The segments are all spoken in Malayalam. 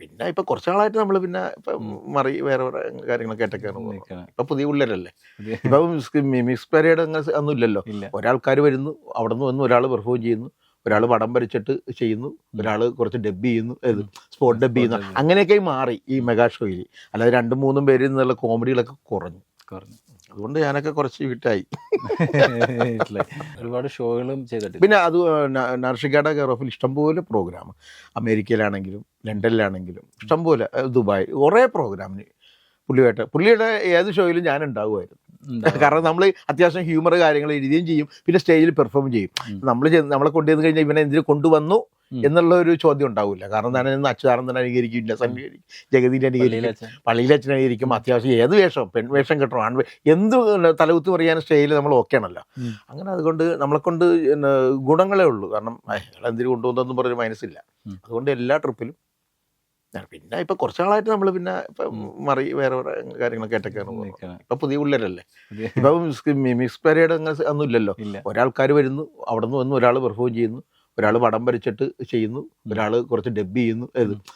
പിന്നെ ഇപ്പൊ കുറച്ച് നാളായിട്ട് നമ്മൾ പിന്നെ ഇപ്പൊ മറി വേറെ വേറെ കാര്യങ്ങളൊക്കെ ആയിട്ടൊക്കെയാണ് പോകുന്നത് ഇപ്പൊ പുതിയ പിള്ളേരല്ലേ ഇപ്പൊ മിക്സ് പരേഡ് അങ്ങനെ ഒന്നും ഇല്ലല്ലോ. ഒരാൾക്കാർ വരുന്നു അവിടെ നിന്ന് വന്ന് ഒരാൾ പെർഫോം ചെയ്യുന്നു ഒരാൾ പടം വരച്ചിട്ട് ചെയ്യുന്നു ഒരാൾ കുറച്ച് ഡബ് ചെയ്യുന്നു സ്പോട്ട് ഡബ് ചെയ്യുന്നു. അങ്ങനെയൊക്കെ മാറി ഈ മെഗാ ഷോയിൽ അല്ലാതെ രണ്ടും മൂന്നും പേരിൽ നിന്നുള്ള കോമഡികളൊക്കെ കുറഞ്ഞു. കുറഞ്ഞു. അതുകൊണ്ട് ഞാനൊക്കെ കുറച്ച് വിട്ടായി. ഒരുപാട് ഷോകളും ചെയ്തിട്ട് പിന്നെ അത് നർഷികയുടെ കെയർ ഓഫിൽ ഇഷ്ടംപോലെ പ്രോഗ്രാം അമേരിക്കയിലാണെങ്കിലും ലണ്ടനിലാണെങ്കിലും ഇഷ്ടംപോലെ ദുബായ് കുറേ പ്രോഗ്രാമിന് പുള്ളിയായിട്ട്. പുള്ളിയുടെ ഏത് ഷോയിലും ഞാൻ ഉണ്ടാവുമായിരുന്നു. കാരണം നമ്മൾ അത്യാവശ്യം ഹ്യൂമർ കാര്യങ്ങൾ എഴുതുകയും ചെയ്യും. പിന്നെ സ്റ്റേജിൽ പെർഫോം ചെയ്യും. നമ്മൾ നമ്മളെ കൊണ്ടുവന്ന് കഴിഞ്ഞാൽ ഇവനെ എന്തിനു കൊണ്ടുവന്നു. എന്നുള്ള ഒരു ചോദ്യം ഉണ്ടാവില്ല കാരണം ഞാൻ ഇന്ന് അച്യുതാനന്ദൻ അനുകരിക്കില്ല ജഗതിന്റെ അനുകരിക്കും പള്ളിയിലച്ഛൻ. പള്ളിയിലെ അച്ഛൻ. അനുകരിക്കും അത്യാവശ്യം ഏത് വേഷം പെൺവേഷം കെട്ടണം ആൺ എന്ത് തലകുത്തി പറയാൻ സ്റ്റേയിൽ നമ്മൾ ഓക്കെ ആണല്ലോ. അങ്ങനെ അതുകൊണ്ട് നമ്മളെ കൊണ്ട് ഗുണങ്ങളേ ഉള്ളൂ. കാരണം എന്തിനു കൊണ്ടുപോകുന്നതെന്ന് പറഞ്ഞൊരു മനസ്സില്ല. അതുകൊണ്ട് എല്ലാ ട്രിപ്പിലും പിന്നെ ഇപ്പൊ കുറച്ച് നാളായിട്ട് നമ്മൾ പിന്നെ ഇപ്പൊ മറി വേറെ വേറെ കാര്യങ്ങളൊക്കെ ആയിട്ടൊക്കെയാണ്. ഇപ്പൊ പുതിയ പിള്ളേരല്ലേ? ഇപ്പൊ മിക്സ് പരേഡ് അങ്ങനെ ഒന്നും ഇല്ലല്ലോ ഒരാൾക്കാർ വരുന്നു അവിടെ നിന്ന് വന്ന് ഒരാൾ പെർഫോം ചെയ്യുന്നു. ഒരാൾ വടം വരച്ചിട്ട് ചെയ്യുന്നു ഒരാൾ കുറച്ച് ഡബ് ചെയ്യുന്നു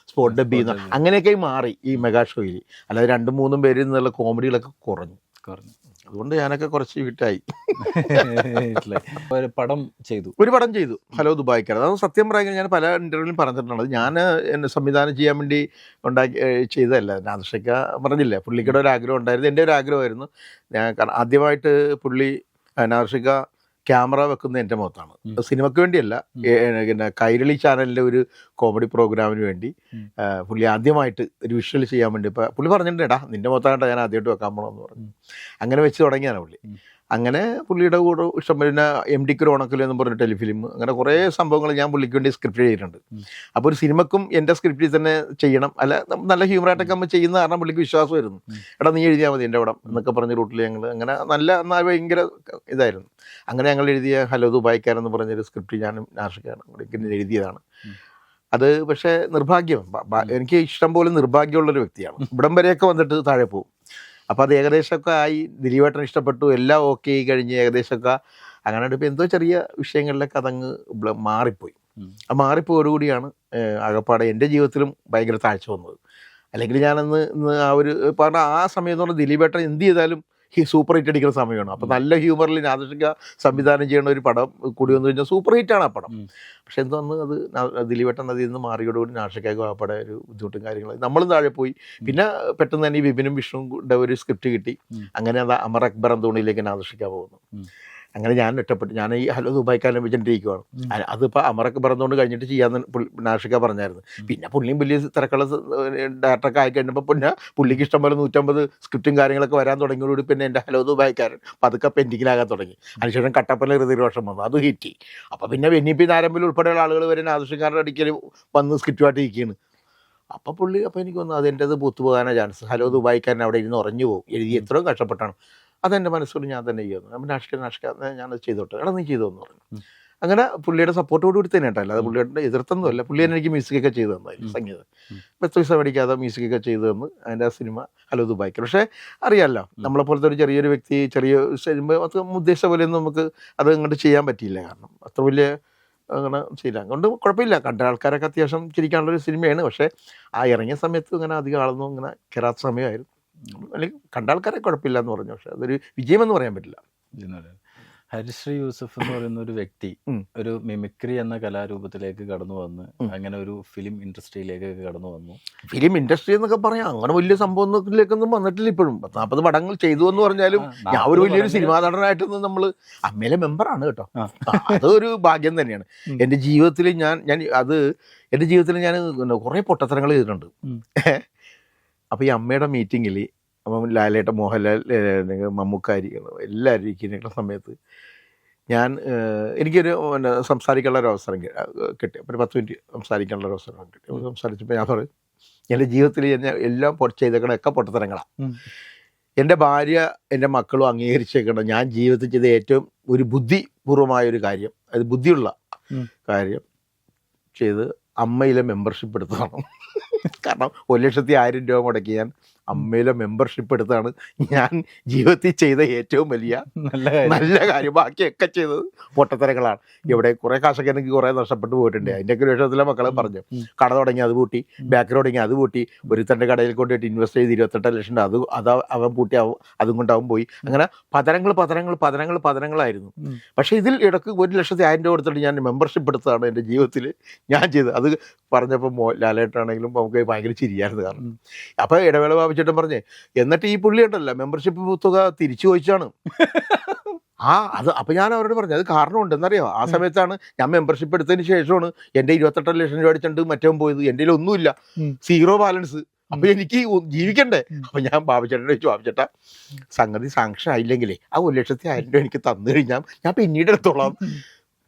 സ്പോട്ട് ഡബ് ചെയ്യുന്നു. അങ്ങനെയൊക്കെ മാറി ഈ മെഗാ ഷോയിൽ അല്ലാതെ രണ്ടും മൂന്നും പേരിൽ നിന്നുള്ള കോമഡികളൊക്കെ കുറഞ്ഞു. കുറഞ്ഞു. അതുകൊണ്ട് ഞാനൊക്കെ കുറച്ച് വിട്ടായി ഒരു പടം ചെയ്തു. ഒരു പടം ചെയ്തു. ഹലോ ദുബായ്ക്കാർ. അത് സത്യം പറയാൻ ഞാൻ പല ഇന്റർവ്യൂവിലും പറഞ്ഞിട്ടുണ്ട്. ഞാൻ എന്നെ സംവിധാനം ചെയ്യാൻ വേണ്ടി ഉണ്ടാക്കി ചെയ്തതല്ല. നാദർഷയ്ക്ക പറഞ്ഞില്ല? പുള്ളിക്കടെ ഒരു ആഗ്രഹം ഉണ്ടായിരുന്നു. എന്റെ ഒരു ആഗ്രഹമായിരുന്നു. ഞാൻ കാരണം ആദ്യമായിട്ട് പുള്ളി നാദർഷിക ക്യാമറ വെക്കുന്നത് എന്റെ മുഖത്താണ്. സിനിമയ്ക്ക് വേണ്ടിയല്ല. പിന്നെ കൈരളി ചാനലിന്റെ ഒരു കോമഡി പ്രോഗ്രാമിന് വേണ്ടി. പുള്ളി ആദ്യമായിട്ട് ഒരു വിഷ്വൽ ചെയ്യാൻ വേണ്ടി ഇപ്പം പുള്ളി പറഞ്ഞിട്ടുണ്ട് എടാ നിന്റെ മുഖത്തായിട്ടാണ് ഞാൻ ആദ്യമായിട്ട് വെക്കാൻ പോകണമെന്ന് പറഞ്ഞു. അങ്ങനെ വെച്ച് തുടങ്ങിയാണ് പുള്ളി. അങ്ങനെ പുള്ളിയുടെ കൂടെ ഇഷ്ടം പിന്നെ എം ഡിക്ക് ഒരു ഉണക്കൽ എന്ന് പറഞ്ഞ ടെലിഫിലിം അങ്ങനെ കുറേ സംഭവങ്ങൾ ഞാൻ പുള്ളിക്ക് വേണ്ടി സ്ക്രിപ്റ്റ് ചെയ്തിട്ടുണ്ട്. അപ്പോൾ ഒരു സിനിമക്കും എന്റെ സ്ക്രിപ്റ്റിൽ തന്നെ ചെയ്യണം. അല്ല നല്ല ഹ്യൂമറായിട്ടൊക്കെ നമ്മൾ ചെയ്യുന്ന കാരണം പുള്ളിക്ക് വിശ്വാസമായിരുന്നു ആയിരുന്നു. എടാ നീ എഴുതിയാൽ മതി എന്റെ പടം എന്നൊക്കെ പറഞ്ഞ റൂട്ടിൽ ഞങ്ങൾ അങ്ങനെ നല്ല എന്നാൽ ഭയങ്കര ഇതായിരുന്നു. അങ്ങനെ ഞങ്ങൾ എഴുതിയ ഹലോ ദുബായ്ക്കാരൻ എന്ന് പറഞ്ഞൊരു സ്ക്രിപ്റ്റ് ഞാനും നാഷിക്കാണ് പുള്ളിക്ക് എഴുതിയതാണ്. അത് പക്ഷേ നിർഭാഗ്യം. എനിക്ക് ഇഷ്ടം പോലെ നിർഭാഗ്യമുള്ളൊരു വ്യക്തിയാണ്. ഇവിടം വരെയൊക്കെ വന്നിട്ട് താഴെ പോകും അപ്പോൾ അത് ഏകദേശമൊക്കെ ആയി. ദിലീപേട്ടൻ ഇഷ്ടപ്പെട്ടു. എല്ലാം ഓക്കെ ആയി കഴിഞ്ഞ് ഏകദേശമൊക്കെ അങ്ങനെ ഇപ്പോൾ എന്തോ ചെറിയ വിഷയങ്ങളിലൊക്കെ അതങ്ങ് മാറിപ്പോയി. ആ മാറിപ്പോയോടുകൂടിയാണ് കൂടിയാണ് ആകപ്പാടെ എന്റെ ജീവിതത്തിലും ഭയങ്കര താഴ്ച വന്നത്. അല്ലെങ്കിൽ ഞാനന്ന് ഇന്ന് ആ ഒരു പറഞ്ഞ ആ സമയം എന്ന് പറഞ്ഞാൽ ദിലീപേട്ടൻ എന്ത് ചെയ്താലും ഈ സൂപ്പർ ഹിറ്റ് അടിക്കുന്ന സമയമാണ് അപ്പോൾ നല്ല ഹ്യൂമറിൽ നാദൃഷിക സംവിധാനം ചെയ്യുന്ന ഒരു പടം കൂടി വന്നു കഴിഞ്ഞാൽ സൂപ്പർ ഹിറ്റാണ് ആ പടം. പക്ഷെ എന്തോന്ന് അത് ദിലീപേട്ടൻ അതിൽ നിന്ന് മാറിയോടുകൂടി ആ പടം ഒരു ബുദ്ധിമുട്ടും കാര്യങ്ങളും നമ്മളും താഴെ പോയി. പിന്നെ പെട്ടെന്ന് തന്നെ ഈ വിപിനും വിഷ്ണുവിന്റെ ഒരു സ്ക്രിപ്റ്റ് കിട്ടി. അങ്ങനെ അത് അമർ അക്ബർ അന്തോണിയിലേക്ക് നാദൃഷിക്കാൻ പോകുന്നു. അങ്ങനെ ഞാൻ ഒറ്റപ്പെട്ടു. ഞാൻ ഈ ഹലോ ദുബായ്ക്കാരനെ വെച്ചിട്ടിരിക്കുവാണ് അതിപ്പോൾ അമറൊക്കെ പറഞ്ഞുകൊണ്ട് കഴിഞ്ഞിട്ട് ചെയ്യാമെന്ന് നാഷിക പറഞ്ഞായിരുന്നു. പിന്നെ പുള്ളിയും വലിയ തിരക്കുള്ള ഡയറക്ടറൊക്കെ ആയി കഴിഞ്ഞപ്പോൾ പിന്നെ പുള്ളിക്ക് ഇഷ്ടം പോലെ നൂറ്റമ്പത് സ്ക്രിപ്റ്റും കാര്യങ്ങളൊക്കെ വരാൻ തുടങ്ങിയോടുകൂടി പിന്നെ എന്റെ ഹലോ ദുബായ്ക്കാരൻ പതുക്കെ പെൻഡിങ്ങിലാകാൻ തുടങ്ങി. അതിനുശേഷം കട്ടപ്പന ഹൃദയരോഷം വന്നു. അത് ഹിറ്റി. അപ്പോൾ പിന്നെ എൻ ഇ പി നാരമ്പിൽ ഉൾപ്പെടെയുള്ള ആളുകൾ വരെ ആദർശക്കാരുടെ അടിക്കൽ വന്ന് സ്ക്രിപ്റ്റുമായിട്ട് ഇരിക്കുകയാണ്. അപ്പോൾ പുള്ളി അപ്പോൾ എനിക്ക് തോന്നുന്നു അതെന്റെത് പൂത്തു പോകാനാണ് ചാൻസ്. ഹലോ ദുബായിക്കാരൻ അവിടെ ഇരുന്ന് ഉറഞ്ഞു പോകും. എഴുതി എത്രയും കഷ്ടപ്പെട്ടാണ്. അതെന്റെ മനസ്സിൽ ഞാൻ തന്നെ ചെയ്യുന്നു. അപ്പം നാഷ്ക നാഷ്ക ഞാനത് ചെയ്തോട്ടെ. എടാ നീ ചെയ്തോ എന്ന് പറഞ്ഞു അങ്ങനെ പുള്ളിയുടെ സപ്പോർട്ടോട് കൂടി തന്നെ കേട്ടോ. അല്ലാതെ പുള്ളിയുടെ എതിർത്തൊന്നും അല്ല. പുള്ളി എനിക്ക് മ്യൂസിക്കൊക്കെ ചെയ്തു തന്നായിരുന്നു സംഗീതം. പത്ത് പൈസ മേടിക്കാതെ മ്യൂസിക്കൊക്കെ ചെയ്തു തന്നു. അതിന്റെ ആ സിനിമ ഹലോ ദുബായ്ക്ക്. പക്ഷേ അറിയാമല്ലോ നമ്മളെ പോലത്തെ ഒരു ചെറിയൊരു വ്യക്തി ചെറിയ സിനിമ അത് ഉദ്ദേശിച്ച പോലെയൊന്നും നമുക്ക് അത് ഇങ്ങോട്ട് ചെയ്യാൻ പറ്റിയില്ല. കാരണം അത്ര വലിയ അങ്ങനെ ചെയ്യില്ല. അതുകൊണ്ട് കുഴപ്പമില്ല. കണ്ട ആൾക്കാരൊക്കെ അത്യാവശ്യം ചിരിക്കാനുള്ളൊരു സിനിമയാണ്. പക്ഷേ ആ ഇറങ്ങിയ സമയത്ത് ഇങ്ങനെ അധികം ആളൊന്നും ഇങ്ങനെ കയറാത്ത സമയമായിരുന്നു. അല്ലെങ്കിൽ കണ്ട ആൾക്കാരെ കുഴപ്പമില്ല എന്ന് പറഞ്ഞു. പക്ഷെ അതൊരു വിജയമെന്ന് പറയാൻ പറ്റില്ല. ഹരിശ്രീ യൂസഫ് എന്ന് പറയുന്ന ഒരു വ്യക്തി ഒരു മിമിക്രി എന്ന കലാരൂപത്തിലേക്ക് കടന്നു വന്ന് അങ്ങനെ ഒരു ഫിലിം ഇൻഡസ്ട്രിയിലേക്ക് കടന്നു വന്നു. ഫിലിം ഇൻഡസ്ട്രി എന്നൊക്കെ പറയാം. അങ്ങനെ വലിയ സംഭവത്തിലേക്കൊന്നും വന്നിട്ടില്ല ഇപ്പോഴും. പത്ത് നാൽപ്പത് പടങ്ങൾ ചെയ്തു എന്ന് പറഞ്ഞാലും ഞാൻ ഒരു വലിയൊരു സിനിമാ നടനായിട്ടൊന്നും നമ്മൾ അമ്മയിലെ മെമ്പറാണ് കേട്ടോ. അതൊരു ഭാഗ്യം തന്നെയാണ്. എന്റെ ജീവിതത്തിൽ ഞാൻ ഞാൻ അത് എന്റെ ജീവിതത്തിൽ ഞാൻ കുറേ പൊട്ടത്തരങ്ങൾ ചെയ്തിട്ടുണ്ട്. അപ്പോൾ ഈ അമ്മയുടെ മീറ്റിങ്ങിൽ അപ്പം ലാലേട്ട മോഹൻലാൽ മമ്മൂക്കാരി എല്ലാവരും ഇരിക്കുന്ന സമയത്ത്. ഞാൻ എനിക്കൊരു പിന്നെ സംസാരിക്കാനുള്ള ഒരു അവസരം കിട്ടി. ഒരു പത്ത് മിനിറ്റ് സംസാരിക്കാനുള്ള ഒരു അവസരം കിട്ടി. സംസാരിച്ചപ്പോൾ ഞാൻ പറയും എന്റെ ജീവിതത്തിൽ ഞാൻ എല്ലാം ചെയ്തേക്കണൊക്കെ പൊട്ടത്തരങ്ങളാണ് എന്റെ ഭാര്യ എന്റെ മക്കളും അംഗീകരിച്ചേക്കണം ഞാൻ ജീവിതത്തിൽ ചെയ്ത ഏറ്റവും ഒരു ബുദ്ധിപൂർവമായ ഒരു കാര്യം അത് ബുദ്ധിയുള്ള കാര്യം ചെയ്ത് അമ്മയിലെ മെമ്പർഷിപ്പ് എടുത്തതാണ്. കാരണം ഒരു ലക്ഷത്തി ആയിരം രൂപ മുടക്കി ഞാൻ അമ്മയിലെ മെമ്പർഷിപ്പ് എടുത്താണ് ഞാൻ ജീവിതത്തിൽ ചെയ്ത ഏറ്റവും വലിയ നല്ല നല്ല കാര്യം. ബാക്കിയൊക്കെ ചെയ്തത് പൊട്ടത്തരങ്ങളാണ്. ഇവിടെ കുറെ കാശൊക്കെ എനിക്ക് കുറെ നഷ്ടപ്പെട്ടു പോയിട്ടുണ്ട്. അതിന്റെയൊക്കെ വിഷയത്തിലെ മക്കളെ പറഞ്ഞു. കട തുടങ്ങി അത് പൂട്ടി. ബാക്കറി തുടങ്ങി അത് പൂട്ടി. ഒരുത്തന്റെ കടയിൽ കൊണ്ടുപോയിട്ട് ഇൻവെസ്റ്റ് ചെയ്ത് ഇരുപത്തെട്ട് ലക്ഷം അത് അത് അവൻ പൂട്ടി അവൻ അതും കൊണ്ട് അവൻ പോയി. അങ്ങനെ പതനങ്ങൾ പതനങ്ങൾ പതനങ്ങൾ പതനങ്ങളായിരുന്നു. പക്ഷേ ഇതിൽ ഇടയ്ക്ക് ഒരു ലക്ഷത്തി ആയിരം രൂപ കൊടുത്തിട്ട് ഞാൻ മെമ്പർഷിപ്പ് എടുത്തതാണ് എന്റെ ജീവിതത്തിൽ ഞാൻ ചെയ്തത്. അത് പറഞ്ഞപ്പോൾ ലാലേട്ടാണെങ്കിലും നമുക്ക് ഭയങ്കര ചിരിയായിരുന്നു കാരണം. അപ്പോൾ ഇടവേള ബാബിച്ചേട്ടൻ പറഞ്ഞേ എന്നിട്ട് ഈ പുള്ളി ഉണ്ടല്ലോ മെമ്പർഷിപ്പ് തുക തിരിച്ചു ചോദിച്ചാണ്. ആ അത് അപ്പൊ ഞാൻ അവരോട് പറഞ്ഞു അത് കാരണമുണ്ട് എന്നറിയോ ആ സമയത്താണ് ഞാൻ മെമ്പർഷിപ്പ് എടുത്തതിന് ശേഷമാണ് എന്റെ ഇരുപത്തെട്ടര ലക്ഷം രൂപ അടിച്ചുണ്ട് മറ്റവൻ പോയത് എന്റെ കയ്യിൽ ഒന്നുമില്ല. സീറോ ബാലൻസ് അപ്പൊ എനിക്ക് ജീവിക്കണ്ടേ. അപ്പൊ ഞാൻ ബാബുചേട്ടനെ ചോദിച്ചു ബാബുചേട്ടാ സംഗതി സാങ്ഷൻ ആയില്ലെങ്കിലേ ആ ഒരു ലക്ഷത്തി ആയിരം രൂപ എനിക്ക് തന്നു കഴിഞ്ഞാൽ ഞാൻ പിന്നീട് എടുത്തോളാം.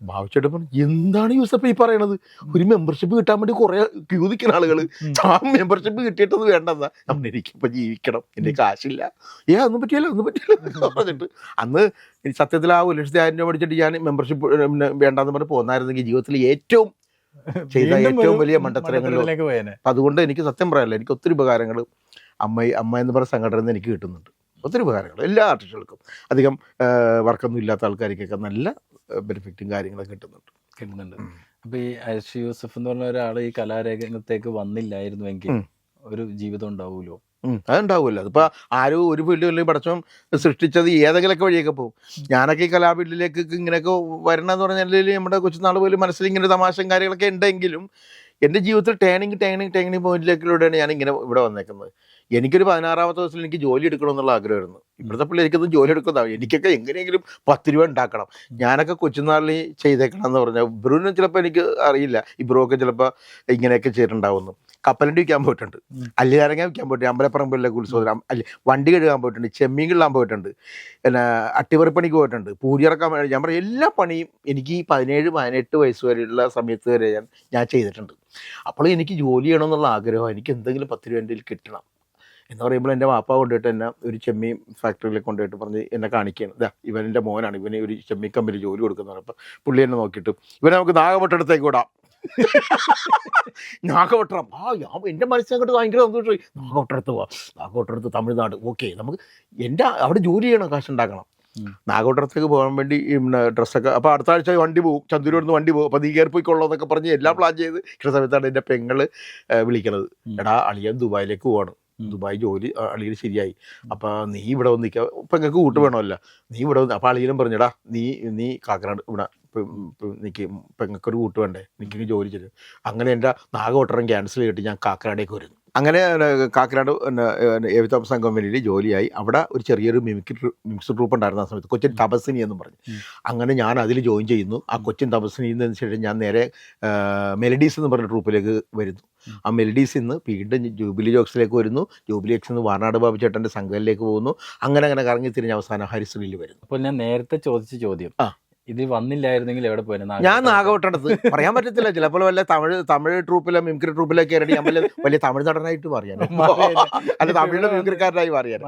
പറഞ്ഞു എന്താണ് യൂസഫ് ഈ പറയണത്? ഒരു മെമ്പർഷിപ്പ് കിട്ടാൻ വേണ്ടി കുറെ ക്യൂ നിൽക്കുന്ന ആളുകൾ ആ മെമ്പർഷിപ്പ് കിട്ടിയിട്ടത് വേണ്ടെന്നാ. നമ്മൾ എനിക്കിപ്പോ ജീവിക്കണം. എന്റെ കാശില്ല. ഏ ഒന്നും പറ്റിയല്ല. ഒന്നും പറ്റില്ല പറഞ്ഞിട്ട് അന്ന് സത്യത്തിൽ ആ ഒരു ലക്ഷത്തി ആയിരം രൂപ പഠിച്ചിട്ട് ഞാൻ മെമ്പർഷിപ്പ് വേണ്ടെന്ന് പറഞ്ഞ് പോന്നായിരുന്നെങ്കിൽ ജീവിതത്തിൽ ഏറ്റവും ചെയ്ത ഏറ്റവും വലിയ മണ്ടത്തരങ്ങളിൽ അപ്പം അതുകൊണ്ട് എനിക്ക് സത്യം പറയാനില്ല. എനിക്ക് ഒത്തിരി ഉപകാരങ്ങൾ അമ്മ അമ്മ എന്ന് പറയുന്ന സംഘടനയിൽ നിന്ന് എനിക്ക് കിട്ടുന്നുണ്ട്. ഒത്തിരി ഉപകാരങ്ങൾ എല്ലാ ആർട്ടിസ്റ്റുകൾക്കും അധികം വർക്കൊന്നും ഇല്ലാത്ത ആൾക്കാർക്കൊക്കെ നല്ല ബെനിഫിറ്റും കാര്യങ്ങളൊക്കെ കിട്ടുന്നുണ്ട്. കിട്ടുന്നുണ്ട്. അപ്പൊ ഈ അരിഷ് യൂസഫ് എന്ന് പറഞ്ഞ ഒരാൾ ഈ കലാരംഗത്തേക്ക് വന്നില്ലായിരുന്നുവെങ്കിൽ. ഒരു ജീവിതം ഉണ്ടാവൂലോ ഉം, അതുണ്ടാവുമല്ലോ. അതിപ്പോൾ ആരും ഒരു ഫീൽഡിലും പടച്ചോം സൃഷ്ടിച്ചത് ഏതെങ്കിലുമൊക്കെ വഴിയൊക്കെ പോകും. ഞാനൊക്കെ ഈ കലാഫീൽഡിലേക്ക് ഇങ്ങനെയൊക്കെ വരണമെന്ന് പറഞ്ഞാൽ നമ്മുടെ കൊച്ചുനാൾ പോലും മനസ്സിൽ ഇങ്ങനെ തമാശയും കാര്യങ്ങളൊക്കെ ഉണ്ടെങ്കിലും എന്റെ ജീവിതത്തിൽ ടേണിങ് ടേണിങ് ടേണിങ് പോയിന്റിലേക്കിലൂടെയാണ് ഞാൻ ഇങ്ങനെ ഇവിടെ വന്നേക്കുന്നത്. എനിക്കൊരു പതിനാറാമത്തെ ദിവസത്തിൽ എനിക്ക് ജോലി എടുക്കണം എന്നുള്ള ആഗ്രഹമായിരുന്നു. ഇവിടുത്തെ പിള്ളേർക്കൊന്നും ജോലി എടുക്കുന്നതാണ് എനിക്കൊക്കെ എങ്ങനെയെങ്കിലും പത്ത് രൂപ ഉണ്ടാക്കണം. ഞാനൊക്കെ കൊച്ചുനാളിൽ ചെയ്തേക്കണം എന്ന് പറഞ്ഞാൽ ഇബ്രുവിനും ചിലപ്പോൾ എനിക്ക് അറിയില്ല. ഇബ്രുവൊക്കെ ചിലപ്പോൾ ഇങ്ങനെയൊക്കെ ചെയ്തിട്ടുണ്ടാവുന്നു. കപ്പലണ്ടി വിൽക്കാൻ പോയിട്ടുണ്ട്. അല്ലിയാരങ്ങ വിൽക്കാൻ പോയിട്ടുണ്ട്. അമ്പലപ്പറമ്പിലെ ഉത്സവത്തിന് അല്ല വണ്ടി കഴുകാൻ പോയിട്ടുണ്ട്. ചെമ്മീൻ കിള്ളാൻ പോയിട്ടുണ്ട്. പിന്നെ അട്ടിമറിപ്പണിക്ക് പോയിട്ടുണ്ട്. പൂരിയിറക്കാൻ ഞാൻ പറയും എല്ലാ പണിയും എനിക്ക് ഈ പതിനേഴ് പതിനെട്ട് വയസ്സ് വരെയുള്ള സമയത്ത് വരെ ഞാൻ ഞാൻ ചെയ്തിട്ടുണ്ട്. അപ്പോൾ എനിക്ക് ജോലി ചെയ്യണമെന്നുള്ള ആഗ്രഹം എനിക്ക് എന്തെങ്കിലും പത്ത് രൂപ എന്റെ കിട്ടണം. എന്ന് പറയുമ്പോൾ എന്റെ വാപ്പ കൊണ്ടുപോയിട്ട് എന്നെ ഒരു ചെമ്മീൻ ഫാക്ടറിയിൽ കൊണ്ടുപോയിട്ട് പറഞ്ഞ് എന്നെ കാണിക്കുകയാണ്. ഇതാ ഇവനെന്റെ മോനാണ്. ഇവന് ഒരു ചെമ്മീൻ കമ്പനി ജോലി കൊടുക്കുന്നത് പറഞ്ഞപ്പോൾ പുള്ളി എന്നെ നോക്കിയിട്ട് ഇവനെ നമുക്ക് നാഗപട്ടണത്തേക്ക് വിടാം. നാഗപട്ടണം. ആ ഞാൻ എന്റെ അങ്ങോട്ട് ഭയങ്കര സന്തോഷമായി. നാഗപട്ടണത്ത് പോവാം. നാഗപട്ടണത്ത് തമിഴ്നാട്. ഓക്കെ നമുക്ക് എന്റെ അവിടെ ജോലി ചെയ്യണം കാശുണ്ടാക്കണം. ഉണ്ടാക്കണം നാഗപട്ടണത്തേക്ക് പോകാൻ വേണ്ടി പിന്നെ ഡ്രസ്സൊക്കെ അപ്പോൾ അടുത്ത ആഴ്ച വണ്ടി പോകും. ചന്ദ്രൂരിൽ നിന്ന് വണ്ടി പോകും. അപ്പോൾ നീ കയറി പോയിക്കൊള്ളോ എന്നൊക്കെ പറഞ്ഞ് എല്ലാം പ്ലാൻ ചെയ്ത് ഇഷ്ട സമയത്താണ് എന്റെ പെങ്ങൾ വിളിക്കണത്. എടാ അളിയൻ ദുബായിലേക്ക് പോവാണ്. ദുബായ് ജോലി അളിയിൽ ശരിയായി. അപ്പം നീ ഇവിടെ വന്ന് നിൽക്കുക പെങ്ങൾക്ക് കൂട്ട് വേണമല്ല. നീ ഇവിടെ വന്ന് അപ്പം അളിയിലും പറഞ്ഞടാ നീ നീ കാക്കനാട് ഇവിടെ നിൽക്ക് പെങ്ങൾക്കൊരു കൂട്ട് വേണ്ടേ? നിക്കിങ്ങ് ജോലി ചെയ്ത്. അങ്ങനെ എന്റെ നാഗോട്ടറം ക്യാൻസൽ ചെയ്തിട്ട് ഞാൻ കാക്കനാടേക്ക് വരുന്നു. അങ്ങനെ കാക്കനാട് കാക്കനാട് എവിതം കമ്പനിയിൽ ജോലിയായി. അവിടെ ഒരു ചെറിയൊരു മിമിക്രി മിമിക്സ് ട്രൂപ്പ് ഉണ്ടായിരുന്ന ആ സമയത്ത്. കൊച്ചിൻ തപസ്സിനി എന്ന് പറഞ്ഞു. അങ്ങനെ ഞാൻ അതിൽ ജോയിൻ ചെയ്യുന്നു. ആ കൊച്ചിൻ തപസ്സിനിയിൽ നിന്ന് ശേഷം ഞാൻ നേരെ മെലഡീസ് എന്ന് പറഞ്ഞ ട്രൂപ്പിലേക്ക് വരുന്നു. ആ മെലഡീസ് നിന്ന് വീണ്ടും ജൂബിലി ജോക്സിലേക്ക് വരുന്നു. ജൂബിലി ജോക്സിൽ നിന്ന് വാർനാട് ബാബു ചേട്ടന്റെ സംഘത്തിലേക്ക് പോകുന്നു. അങ്ങനെ അങ്ങനെ കറങ്ങി തിരിഞ്ഞ് അവസാനം ഹരിശ്രീയിൽ വരുന്നു. അപ്പോൾ ഞാൻ നേരത്തെ ചോദിച്ച ചോദ്യം. ആ. ഇത് വന്നില്ലായിരുന്നെങ്കിൽ എവിടെ പോയിരുന്നു? ഞാൻ നാഗവട്ടണത്ത്. പറയാൻ പറ്റത്തില്ല. ചിലപ്പോൾ വല്ല തമിഴ് തമിഴ് ട്രൂപ്പിലെ മിമിക്രി ട്രൂപ്പിലൊക്കെ കയറി ഞാൻ വലിയ വലിയ തമിഴ് നടനായിട്ട് പറയാൻ അല്ല തമിഴിലെ മിമിക്രിക്കാരനായി പറയാൻ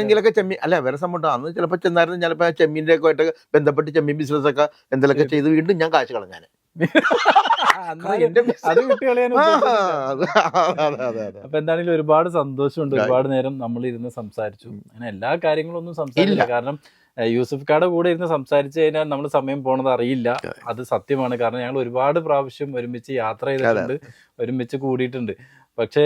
എങ്കിലൊക്കെ ചെമ്മീൻ അല്ല വേറെ സംഭവം അന്ന് ചിലപ്പോൾ ചെന്നായിരുന്നു. ചിലപ്പോൾ ചെമ്മീന്റെ ഒക്കെ ആയിട്ട് ബന്ധപ്പെട്ട് ചെമ്മീൻ ബിസിനസ് ഒക്കെ എന്തെങ്കിലുമൊക്കെ ചെയ്ത് വീണ്ടും ഞാൻ കാശ് കളഞ്ഞാൽ അപ്പൊ എന്താണെങ്കിലും ഒരുപാട് സന്തോഷമുണ്ട്. ഒരുപാട് നേരം നമ്മൾ ഇരുന്ന് സംസാരിച്ചു. അങ്ങനെ എല്ലാ കാര്യങ്ങളും ഒന്നും സംസാരിച്ചില്ല കാരണം യൂസഫ് കാടെ കൂടെ ഇരുന്ന് സംസാരിച്ചു കഴിഞ്ഞാൽ നമ്മൾ സമയം പോണത് അറിയില്ല. അത്. സത്യമാണ്. കാരണം ഞങ്ങൾ ഒരുപാട് പ്രാവശ്യം ഒരുമിച്ച് യാത്ര ചെയ്തിട്ടുണ്ട്. ഒരുമിച്ച് കൂടിയിട്ടുണ്ട്. പക്ഷേ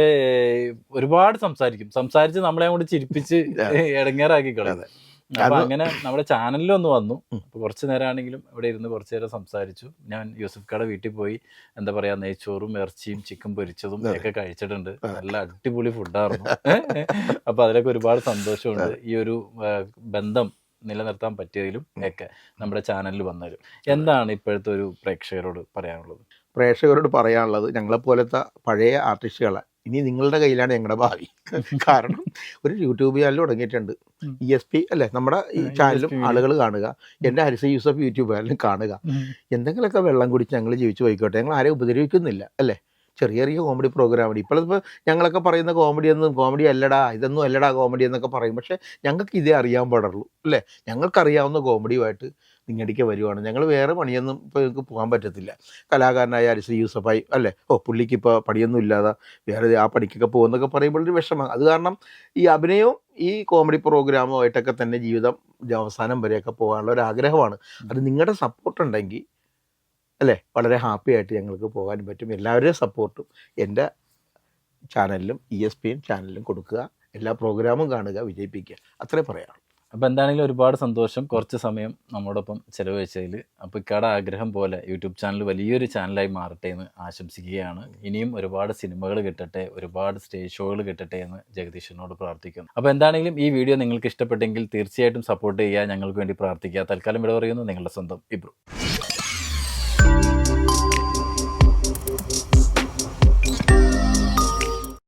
ഒരുപാട് സംസാരിക്കും. സംസാരിച്ച് നമ്മളെ അങ്ങോട്ട് ചിരിപ്പിച്ച് ഇടങ്ങേറാക്കി കളയും. അതെ. അപ്പൊ അങ്ങനെ നമ്മുടെ ചാനലിൽ ഒന്ന് വന്നു. അപ്പൊ കുറച്ച് നേരമാണെങ്കിലും ഇവിടെ ഇരുന്ന് കുറച്ച് നേരം സംസാരിച്ചു. ഞാൻ യൂസഫ് കട വീട്ടിൽ പോയി എന്താ പറയാ നെയ്ച്ചോറും ഇറച്ചിയും ചിക്കൻ പൊരിച്ചതും ഒക്കെ കഴിച്ചിട്ടുണ്ട്. നല്ല അടിപൊളി ഫുഡായിരുന്നു അപ്പൊ അതിലൊക്കെ ഒരുപാട് സന്തോഷമുണ്ട്. ഈ ഒരു ബന്ധം നിലനിർത്താൻ പറ്റിയതിലും ഒക്കെ നമ്മുടെ ചാനലിൽ വന്നതിലും എന്താണ് ഇപ്പോഴത്തെ ഒരു പ്രേക്ഷകരോട് പറയാനുള്ളത്? പ്രേക്ഷകരോട് പറയാനുള്ളത് ഞങ്ങളെപ്പോലത്തെ പഴയ ആർട്ടിസ്റ്റുകളെ ഇനി നിങ്ങളുടെ കയ്യിലാണ് ഞങ്ങളുടെ ഭാവി. കാരണം ഒരു യൂട്യൂബ് ചാനൽ തുടങ്ങിയിട്ടുണ്ട്. ഇ എസ് പി അല്ലേ? നമ്മുടെ ഈ ചാനലും ആളുകൾ കാണുക. എന്റെ ഹരിസ യൂസഫ് യൂട്യൂബ് ചാനലും കാണുക. എന്തെങ്കിലുമൊക്കെ വെള്ളം കുടിച്ച് ഞങ്ങൾ ജീവിച്ചു പോയിക്കോട്ടെ. ഞങ്ങൾ ആരെയും ഉപദ്രവിക്കുന്നില്ല. അല്ലേ? ചെറിയ ചെറിയ കോമഡി പ്രോഗ്രാമാണ് ഇപ്പോഴിപ്പോൾ ഞങ്ങളൊക്കെ പറയുന്ന കോമഡി ഒന്നും കോമഡി അല്ലടാ ഇതൊന്നും അല്ലടാ കോമഡി എന്നൊക്കെ പറയും. പക്ഷേ ഞങ്ങൾക്ക് ഇതേ അറിയാൻ പാടുള്ളൂ അല്ലേ? ഞങ്ങൾക്കറിയാവുന്ന കോമഡിയുമായിട്ട് നിങ്ങടിക്ക് വരുവാണ്. ഞങ്ങൾ വേറെ പണിയൊന്നും ഇപ്പോൾ നിങ്ങൾക്ക് പോകാൻ പറ്റത്തില്ല. കലാകാരനായ അരിശ്രീ യൂസഫായി അല്ലേ? ഓ പുള്ളിക്ക് ഇപ്പോൾ പണിയൊന്നും ഇല്ലാതെ വേറെ ആ പണിക്കൊക്കെ പോകുന്നൊക്കെ പറയുമ്പോൾ ഒരു വിഷമം. അത് കാരണം ഈ അഭിനയവും ഈ കോമഡി പ്രോഗ്രാമോ ആയിട്ടൊക്കെ തന്നെ ജീവിതം അവസാനം വരെയൊക്കെ പോകാനുള്ള ഒരു ആഗ്രഹമാണ് അത് നിങ്ങളുടെ സപ്പോർട്ട് ഉണ്ടെങ്കിൽ അല്ലേ? വളരെ ഹാപ്പി ആയിട്ട് ഞങ്ങൾക്ക് പോകാൻ പറ്റും. എല്ലാവരുടെയും സപ്പോർട്ടും എന്റെ ചാനലിലും ഇ എസ് പി ചാനലിലും കൊടുക്കുക. എല്ലാ പ്രോഗ്രാമും കാണുക വിജയിപ്പിക്കുക. അത്രേ പറയാം അപ്പോൾ എന്താണെങ്കിലും ഒരുപാട് സന്തോഷം. കുറച്ച് സമയം നമ്മോടൊപ്പം ചെലവഴിച്ചതിൽ. അപ്പോൾ ഇക്കാടെ ആഗ്രഹം പോലെ യൂട്യൂബ് ചാനൽ വലിയൊരു ചാനലായി മാറട്ടെ എന്ന് ആശംസിക്കുകയാണ്. ഇനിയും ഒരുപാട് സിനിമകൾ കിട്ടട്ടെ ഒരുപാട് സ്റ്റേജ് ഷോകൾ കിട്ടട്ടെ എന്ന് ജഗദീശനോട് പ്രാർത്ഥിക്കുന്നു. അപ്പോൾ എന്താണെങ്കിലും ഈ വീഡിയോ നിങ്ങൾക്ക് ഇഷ്ടപ്പെട്ടെങ്കിൽ തീർച്ചയായിട്ടും സപ്പോർട്ട് ചെയ്യുക ഞങ്ങൾക്ക് വേണ്ടി പ്രാർത്ഥിക്കുക. തൽക്കാലം ഇവിടെ പറയുന്നു. നിങ്ങളുടെ സ്വന്തം ഇബ്രു.